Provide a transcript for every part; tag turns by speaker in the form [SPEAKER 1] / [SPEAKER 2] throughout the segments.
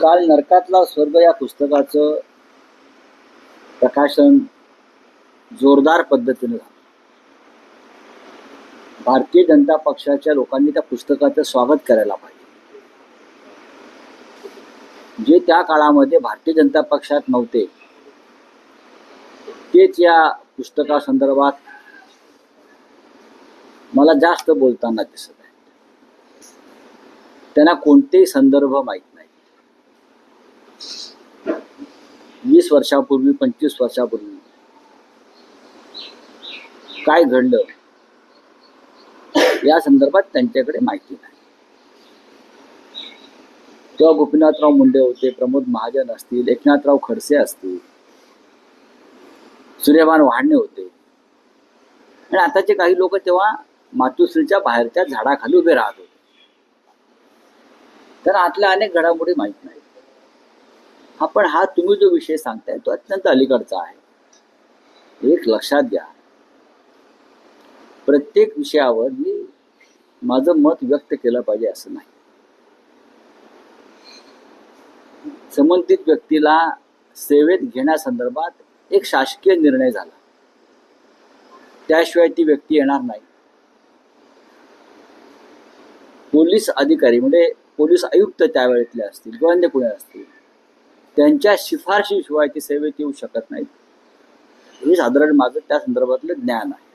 [SPEAKER 1] काल नरकातला स्वर्ग या पुस्तकाचं प्रकाशन जोरदार पद्धतीने झालं. भारतीय जनता पक्षाच्या लोकांनी त्या पुस्तकाचं स्वागत करायला पाहिजे. जे त्या काळामध्ये भारतीय जनता पक्षात नव्हते तेच या पुस्तकासंदर्भात मला जास्त बोलताना दिसत आहे त्यांना कोणतेही संदर्भ माहीत वीस वर्षापूर्वी पंचवीस वर्षापूर्वी. काय घडलं? या संदर्भात त्यांच्याकडे माहिती नाही. तेव्हा गोपीनाथराव मुंडे होते प्रमोद महाजन असतील एकनाथराव खडसे असतील सूर्यभान वाढणे होते. आणि आताचे काही लोक तेव्हा मातुश्रीच्या बाहेरच्या झाडाखाली उभे राहत होते. तर आतल्या अनेक घडामोडी माहीत नाही. हा पण हा तुम्ही जो विषय सांगताय तो अत्यंत अलीकडचा आहे. एक लक्षात घ्या. प्रत्येक विषयावर मी माझं मत व्यक्त केलं पाहिजे असं नाही. संबंधित व्यक्तीला सेवेत घेण्यासंदर्भात एक शासकीय निर्णय झाला. त्याशिवाय ती व्यक्ती येणार नाही. पोलीस अधिकारी म्हणजे पोलीस आयुक्त त्यावेळेतले असतील किंवा अन्य कोणी असतील त्यांच्या शिफारशीशिवाय ती सेवेत येऊ शकत नाहीत. हे साधारण माझं त्या संदर्भातलं ज्ञान आहे.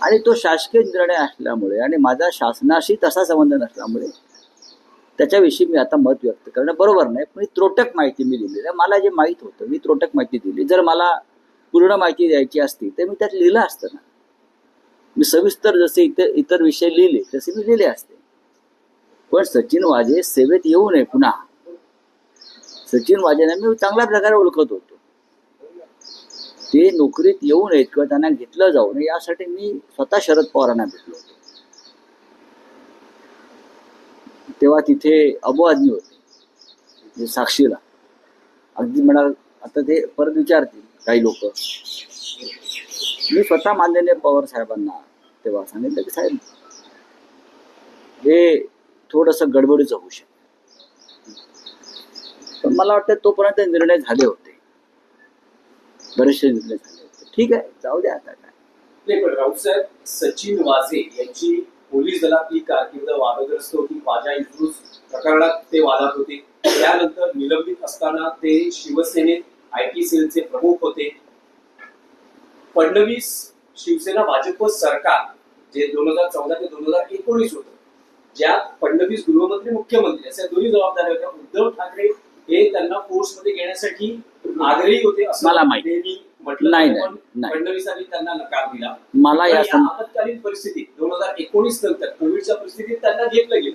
[SPEAKER 1] आणि तो शासकीय निर्णय असल्यामुळे आणि माझा शासनाशी तसा संबंध नसल्यामुळे त्याच्याविषयी मी आता मत व्यक्त करणं बरोबर नाही पण त्रोटक माहिती मी दिलेली आहे. मला जे माहीत होतं मी त्रोटक माहिती दिली. जर मला पूर्ण माहिती द्यायची असती तर मी त्यात लिहिलं असतं ना. मी सविस्तर जसे इतर इतर विषय लिहिले तसे मी लिहिले असते. पण सचिन वाजे सेवेत येऊ नये पुन्हा. सचिन वाजेने मी चांगल्या प्रकारे ओळखत होतो. ते नोकरीत येऊ नयेत किंवा त्यांना घेतलं जाऊ नये यासाठी मी स्वतः शरद पवारांना भेटलो होतो. तेव्हा तिथे अबू आदमी होते साक्षीला. अगदी म्हणाल आता ते परत विचारतील काही लोक. मी स्वतः मानलेले पवार साहेबांना तेव्हा सांगितलं की साहेब हे थोडस गडबडीचं होऊ शकतं. पण मला वाटतं तोपर्यंत निर्णय झाले होते. बरेचसे निर्णय झाले होते. ठीक आहे जाऊ द्या आता काय.
[SPEAKER 2] नाही पण राऊतसाहेब सचिन वाझे यांची पोलीस दलातली कारकिर्द वादग्रस्त होती. वाजा इन्फ्रुज प्रकरणात ते वादात होते. त्यानंतर निलंबित असताना ते शिवसेनेत आय टी सेलचे प्रमुख होते. फडणवीस शिवसेना भाजप सरकार जे दोन हजार चौदा ते दोन हजार एकोणीस होतं ज्यात फडणवीस गृहमंत्री मुख्यमंत्री अशा दोन्ही जबाबदाऱ्या होत्या. उद्धव ठाकरे हे त्यांना फोर्समध्ये घेण्यासाठी आग्रही होते असं
[SPEAKER 1] मला माहिती. नाही.
[SPEAKER 2] फडणवीसांनी त्यांना नकार दिला
[SPEAKER 1] मला या
[SPEAKER 2] आपत्कालीन परिस्थितीत दोन हजार एकोणीस नंतर कोविडच्या परिस्थितीत त्यांना घेतलं गेलं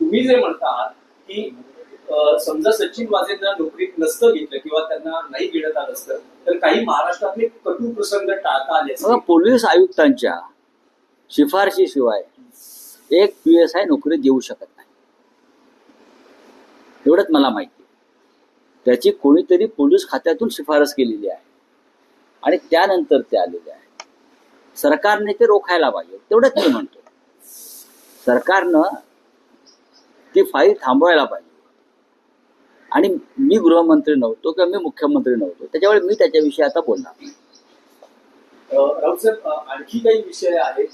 [SPEAKER 2] तुम्ही जे म्हणतात की समजा सचिन वाजेंना नोकरीत नसतं घेतलं किंवा त्यांना नाही घेण्यात आलं असतं तर काही महाराष्ट्रातले कटू प्रसंग टाळता आले
[SPEAKER 1] पोलीस आयुक्तांच्या शिफारशीशिवाय एक पी एस आय नोकरीत येऊ शकत नाही एवढंच मला माहिती. त्याची कोणीतरी पोलीस खात्यातून शिफारस केलेली आहे. आणि त्यानंतर ते आलेले आहे. सरकारने ते रोखायला पाहिजे तेवढंच मी म्हणतो. सरकारनं ती फाईल थांबवायला पाहिजे. आणि मी गृहमंत्री नव्हतो किंवा मी मुख्यमंत्री नव्हतो त्याच्यामुळे मी त्याच्याविषयी आता बोलणार नाही.
[SPEAKER 2] साहेब आणखी काही विषय आहेत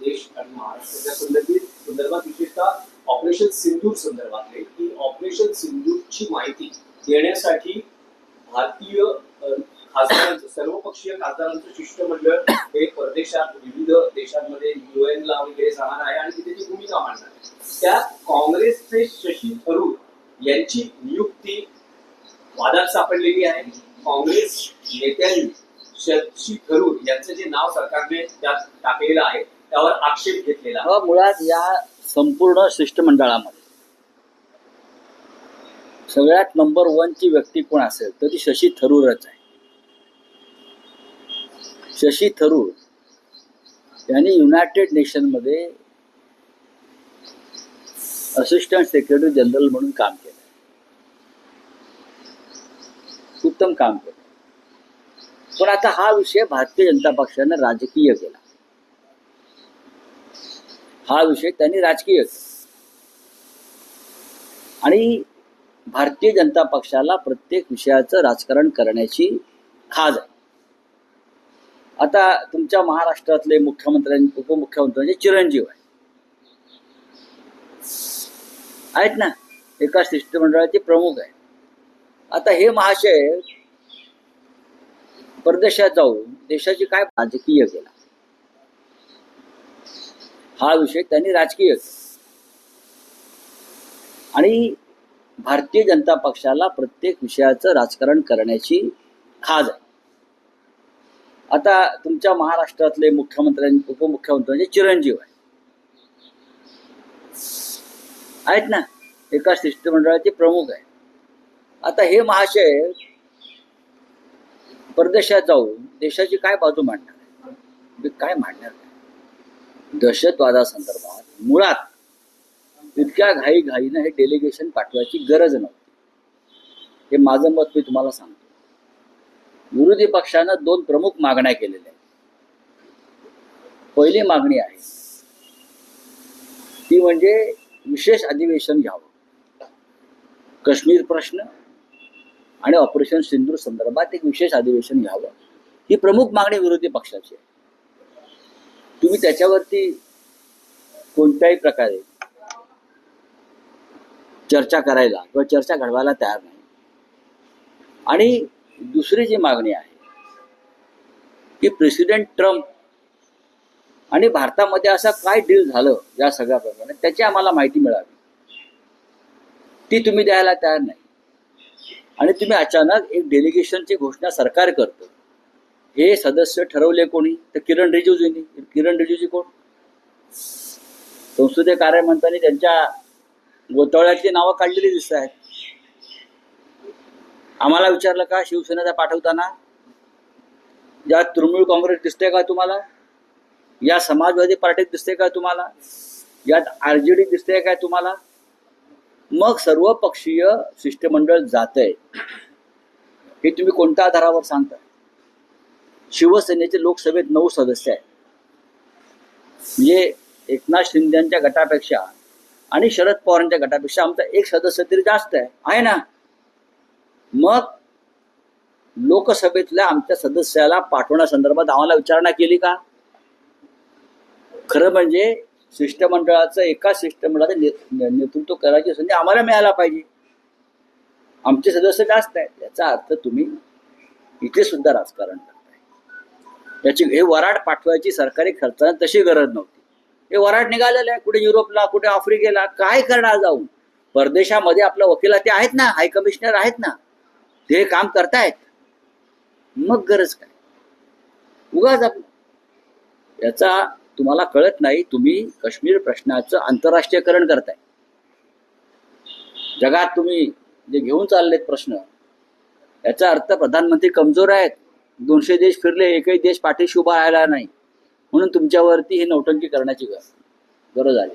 [SPEAKER 2] देश आणि महाराष्ट्राच्या संदर्भित संदर्भात विशेषतः ऑपरेशन सिंधूर संदर्भातले की ऑपरेशन सिंधूरची माहिती देण्यासाठी भारतीय खासदारांचं सर्वपक्षीय खासदारांचं शिष्टमंडळ हे परदेशात विविध देशांमध्ये UN ला वगैरे जाणार आहे आणि तिथे ती भूमिका मांडणार आहे. त्यात काँग्रेसचे शशी थरूर यांची नियुक्ती वादात सापडलेली आहे. काँग्रेस नेत्यांनी शशी थरूर यांचं जे नाव सरकारने त्यात टाकलेलं आहे त्यावर आक्षेप घेतलेला
[SPEAKER 1] मुळात या संपूर्ण शिष्टमंडळामध्ये सगळ्यात नंबर वनची व्यक्ती कोण असेल तर ती शशी थरूरच आहे. शशी थरूर यांनी युनायटेड नेशनमध्ये असिस्टंट सेक्रेटरी जनरल म्हणून काम केलं. उत्तम काम केलं. पण आता हा विषय भारतीय जनता पक्षानं राजकीय केला. हा विषय त्यांनी राजकीय केला. आणि भारतीय जनता पक्षाला प्रत्येक विषयाचं राजकारण करण्याची खाज आहे. आता तुमच्या महाराष्ट्रातले मुख्यमंत्री उपमुख्यमंत्र्यांचे चिरंजीव आहे आहेत ना? एका शिष्टमंडळाचे प्रमुख आहे आता हे महाशय परदेशात जाऊन देशाची काय राजकीय केला? हा विषय त्यांनी राजकीय आणि भारतीय जनता पक्षाला प्रत्येक विषयाचं राजकारण करण्याची खाज आहे. आता तुमच्या महाराष्ट्रातले मुख्यमंत्र्यां उपमुख्यमंत्र्यांचे म्हणजे चिरंजीव आहे आहेत ना? एका शिष्टमंडळाचे प्रमुख आहे आता हे महाशय परदेशात जाऊन देशाची काय बाजू मांडणार? आहे मी काय मांडणार? दहशतवादासंदर्भात मुळात इतक्या घाई घाईनं हे डेलिगेशन पाठवायची गरज नव्हती. हे माझं मत मी तुम्हाला सांगतो. विरोधी पक्षानं दोन प्रमुख मागण्या केलेल्या आहेत. पहिली मागणी आहे ती म्हणजे विशेष अधिवेशन घ्यावं. काश्मीर प्रश्न आणि ऑपरेशन सिंधू संदर्भात एक विशेष अधिवेशन घ्यावं. ही प्रमुख मागणी विरोधी पक्षाची आहे. तुम्ही त्याच्यावरती कोणत्याही प्रकारे चर्चा करायला किंवा चर्चा घडवायला तयार नाही. आणि दुसरी जी मागणी आहे की प्रेसिडेंट ट्रम्प आणि भारतामध्ये असं काय डील झालं या सगळ्या प्रकारे त्याची आम्हाला माहिती मिळावी. ती तुम्ही द्यायला तयार नाही. आणि तुम्ही अचानक एक डेलिगेशनची घोषणा सरकार करतं. हे सदस्य ठरवले कोणी? तर किरण रिजिजूंनी. किरण रिजिजू कोण? संसदीय कार्यमंत्र्यांनी त्यांच्या घोटाळ्याची नावं काढलेली दिसत आहेत. आम्हाला विचारलं का शिवसेनेचा पाठवताना? यात तृणमूल काँग्रेस दिसते का तुम्हाला? या समाजवादी पार्टीत दिसते का तुम्हाला? यात आर जे डी दिसते काय तुम्हाला? मग सर्व पक्षीय शिष्टमंडळ जात आहे हे तुम्ही कोणत्या आधारावर सांगता? शिवसेनेचे लोकसभेत नऊ सदस्य आहेत. म्हणजे एकनाथ शिंदेच्या गटापेक्षा आणि शरद पवारांच्या गटापेक्षा आमचा एक सदस्य तरी जास्त आहे. आहे ना? मग लोकसभेतल्या आमच्या सदस्याला पाठवण्यासंदर्भात आम्हाला विचारणा केली का? खरं म्हणजे शिष्टमंडळाचं एका शिष्टमंडळाचं ने- नेतृत्व करायची संधी आम्हाला मिळायला पाहिजे. आमचे सदस्य जास्त आहेत. याचा अर्थ तुम्ही इथे सुद्धा राजकारण करताय. याची हे वराड पाठवायची सरकारी खर्चाने तशी गरज नव्हती. हे वराड निघालेलं आहे कुठे युरोपला कुठे आफ्रिकेला काय करणार जाऊन? परदेशामध्ये आपल्या वकिला ते आहेत ना हाय कमिशनर आहेत ना ते काम करतायत. मग गरज काय? उगाच आपलं. याचा तुम्हाला कळत नाही तुम्ही काश्मीर प्रश्नाचं आंतरराष्ट्रीयकरण करताय. जगात तुम्ही जे घेऊन चाललेत प्रश्न याचा अर्थ प्रधानमंत्री कमजोर आहेत. दोनशे देश फिरले एकही देश पाठीशी उभा राहिला नाही. म्हणून तुमच्यावरती हे नौटंकी करण्याची गरज गरज आली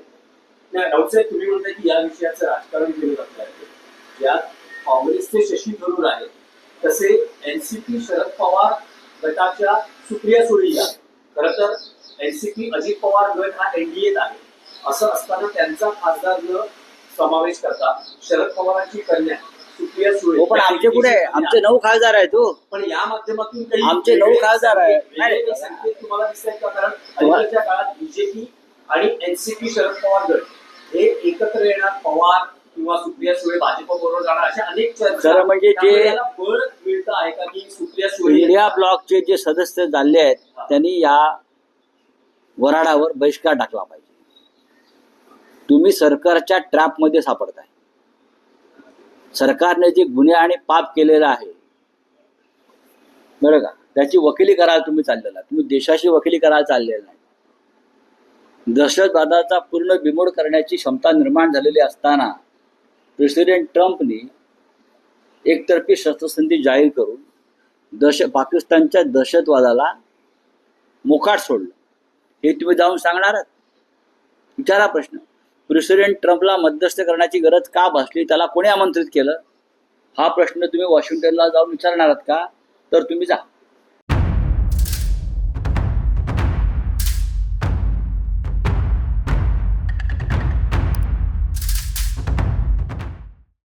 [SPEAKER 2] राऊतसाहेब तुम्ही म्हणताय की या विषयाचं राजकारण केलं जात आहे. यात काँग्रेसचे शशी थरूर आहेत तसे एनसीपी शरद पवार गटाच्या सुप्रिया सुळे या. खरं तर एनसीपी अजित पवार गट हा एनडीएत आहे. असं असताना त्यांचा खासदार न समावेश करता शरद पवारांची कन्या.
[SPEAKER 1] हो पण आमचे कुठे? आहे? आमचे नऊ खासदार आहेत हो.
[SPEAKER 2] पण या माध्यमातून काही
[SPEAKER 1] आमचे नऊ
[SPEAKER 2] वेगळे
[SPEAKER 1] खासदार आहेत.
[SPEAKER 2] संकेत- वेगळे काही संकेत तुम्हाला दिसत आहेत का? कारण
[SPEAKER 1] तुम्हा-
[SPEAKER 2] अलीकडच्या काळात बीजेपी आणि एनसीपी शरद पवार गट हे एकत्र येणार पवार किंवा सुप्रिया सुळे भाजप बरोबर जाणार अशा अनेक चर्चा
[SPEAKER 1] खरं म्हणजे जे-
[SPEAKER 2] त्यामुळे याला बळ मिळतं आहे का की सुप्रिया सुळे
[SPEAKER 1] इंडिया ब्लॉकचे जे सदस्य झाले आहेत त्यांनी या वराडावर बहिष्कार टाकला पाहिजे. तुम्ही सरकारच्या ट्रॅपमध्ये सापडताय. सरकारने जे गुन्हे आणि पाप केलेलं आहे. बरं का? त्याची वकिली करायला तुम्ही चाललेला. तुम्ही देशाशी वकिली करायला चाललेला नाही. दहशतवादाचा पूर्ण बिमोड करण्याची क्षमता निर्माण झालेली असताना प्रेसिडेंट ट्रम्पनी एकतर्फी शस्त्रसंधी जाहीर करून दहश पाकिस्तानच्या दहशतवादाला मोकाट सोडलं. हे तुम्ही जाऊन सांगणार विचारा प्रश्न. प्रेसिडेंट ट्रम्पला मध्यस्थ करण्याची गरज का भासली? त्याला कोणी आमंत्रित केलं? हा प्रश्न तुम्ही वॉशिंग्टनला जाऊन विचारणार आहात का? तर तुम्ही जा.